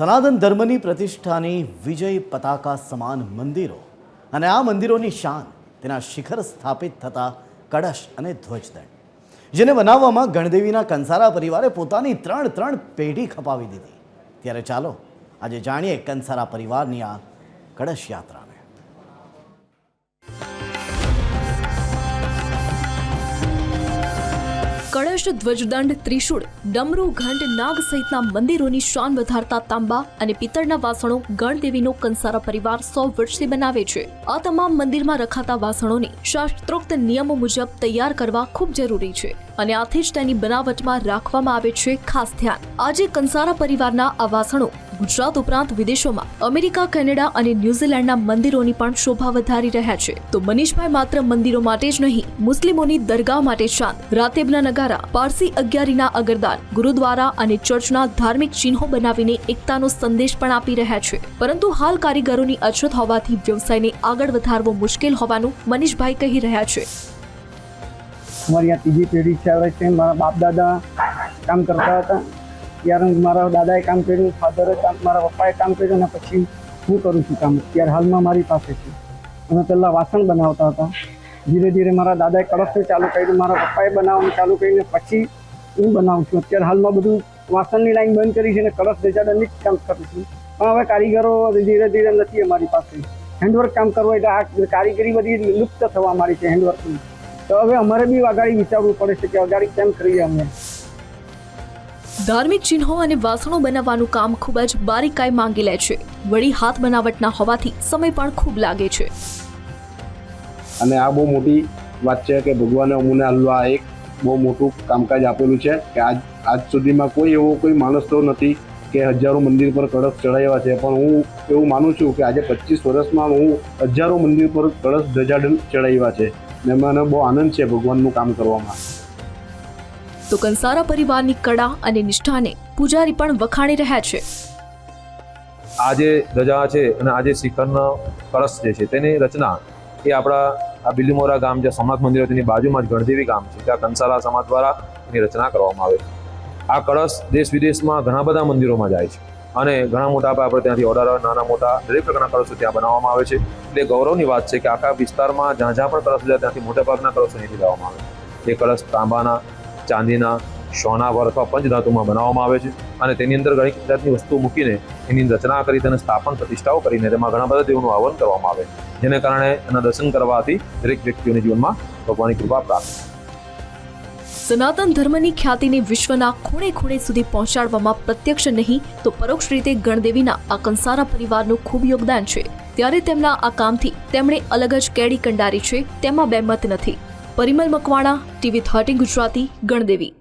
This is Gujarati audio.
સનાતન ધર્મની પ્રતિષ્ઠાની વિજય પતાકા સમાન મંદિરો. અને આ મંદિરોની શાન તેના શિખર સ્થાપિત થતા કળશ અને ધ્વજદંડ જેને બનાવવામાં ગણદેવીના કંસારા પરિવારે પોતાની ત્રણ ત્રણ પેઢી ખપાવી દીધી. ત્યારે ચાલો આજે જાણીએ કંસારા પરિવારની આ કળશ યાત્રાને કળશ ધ્વજદંડ ત્રિશૂળ, ડમરુ ઘંટ નાગ સહિતના મંદિરોની શાન વધારતા તાંબા અને પિત્તળના વાસણો ગણદેવીનો કંસારા પરિવાર સો વર્ષથી બનાવે છે. આ તમામ મંદિરમાં રખાતા વાસણોને શાસ્ત્રોક્ત નિયમો મુજબ તૈયાર કરવા ખૂબ જરૂરી છે અને આથી જ તેની બનાવટમાં રાખવામાં આવે છે ખાસ ધ્યાન. આજે કંસારા પરિવારના આ વાસણો ગુજરાત ઉપરાંત વિદેશોમાં અમેરિકા, કેનેડા અને ન્યૂઝીલેન્ડના મંદિરોની પણ શોભા વધારી રહ્યા છે. તો મનીષભાઈ માત્ર મંદિરો માટે જ નહીં, મુસ્લિમોની દરગાહ માટે શાંત રાતેબના નગારા, પારસી અગિયારીના અગરદાર ગુરુદ્વારા અને ચર્ચના ધાર્મિક ચિહ્નો બનાવીને એકતાનો સંદેશ પણ આપી રહ્યા છે. પરંતુ હાલ કારીગરોની અછત હોવાથી વ્યવસાયને આગળ વધારવો મુશ્કેલ હોવાનું મનીષભાઈ કહી રહ્યા છે. અમારી આ ત્રીજી પેઢી છે મારા બાપ દાદા કામ કરતા હતા. ત્યારે મારા દાદાએ કામ કર્યું, ફાધરે કામ, મારા પપ્પાએ કામ કર્યું અને પછી હું કરું છું કામ. અત્યારે હાલમાં મારી પાસે છે. અમે પહેલાં વાસણ બનાવતા હતા. ધીરે ધીરે મારા દાદાએ કડકથી ચાલુ કર્યું, મારા પપ્પાએ બનાવવાનું ચાલુ કરીને પછી હું બનાવું છું. અત્યારે હાલમાં બધું વાસણની લાઈન બંધ કરી છે અને કળશ બેચાડાની જ કામ કરું છું. પણ હવે કારીગરો ધીરે ધીરે નથી અમારી પાસે. હેન્ડવર્ક કામ કરવું એટલે આ કારીગરી બધી લુપ્ત થવા મારી છે હેન્ડવર્કની. તો હવે અમારે બી અગાડી વિચારવું પડે છે કે અગાડી કેમ કરીએ અમે? ધાર્મિક ચિહ્નો અને વાસણો બનાવવાનું કામ ખૂબ જ બારીકાઈ માંગી લે છે. વળી હાથ બનાવટના હોવાથી સમય પણ ખૂબ લાગે છે. અને આ બહુ મોટી વાત છે કે ભગવાને અમને આ એક બહુ મોટું કામકાજ આપેલું છે કે આજ આજ સુધીમાં કોઈ એવો કોઈ માણસ તો નથી કે હજારો મંદિર પર કળશ ચડાવ્યા છે. પણ હું એવું માનું છું કે આજે પચીસ વર્ષમાં હું હજારો મંદિર પર કળશ ધજાડન ચડાવ્યા છે. ને મને બહુ આનંદ છે ભગવાનનું કામ કરવામાં. તો કંસારા પરિવારની કળા અને નિષ્ઠાને પૂજારી પણ વખાણી રહ્યા છે. આજે ધજા છે અને આજે શિખરનો કળશ જે છે તેની રચના એ આપણા આ બિલીમોરા ગામ જે સમાજ મંદિર તેની બાજુમાં જ ગણદેવી ગામ છે ત્યાં કંસારા સમાજ દ્વારા એની રચના કરવામાં આવે છે. આ કળશ દેશ વિદેશમાં ઘણા બધા મંદિરોમાં જાય છે અને ઘણા મોટા આપણે ત્યાંથી ઓર્ડર નાના મોટા, દરેક પ્રકારના કળશો ત્યાં બનાવવામાં આવે છે. એટલે ગૌરવની વાત છે કે આખા વિસ્તારમાં જ્યાં જ્યાં પણ કળશ જાય ત્યાંથી મોટાભાગના કળશો અહીંથી લાવવામાં આવે છે. એ કળશ તાંબાના ચાંદીના સોના અથવા પંચધાતુમાં બનાવવામાં આવે છે અને તેની અંદર ઘણી જાતની વસ્તુ મૂકીને એની રચના કરી તેને સ્થાપન પ્રતિષ્ઠાઓ કરીને તેમાં ઘણા બધા દેવોનું આહવાન કરવામાં આવે જેને કારણે એના દર્શન કરવાથી દરેક વ્યક્તિઓના જીવનમાં ભગવાનની કૃપા પ્રાપ્ત. સનાતન ધર્મની ખ્યાતિને વિશ્વના ખૂણે ખૂણે સુધી પહોંચાડવામાં પ્રત્યક્ષ નહીં, તો પરોક્ષ રીતે ગણદેવીના આ કંસારા પરિવારનું ખૂબ યોગદાન છે. ત્યારે તેમના આ કામથી તેમણે અલગ જ કેડી કંડારી છે, તેમાં બે મત નથી. Parimal Makwana TV thirty Gujarati Gandevi.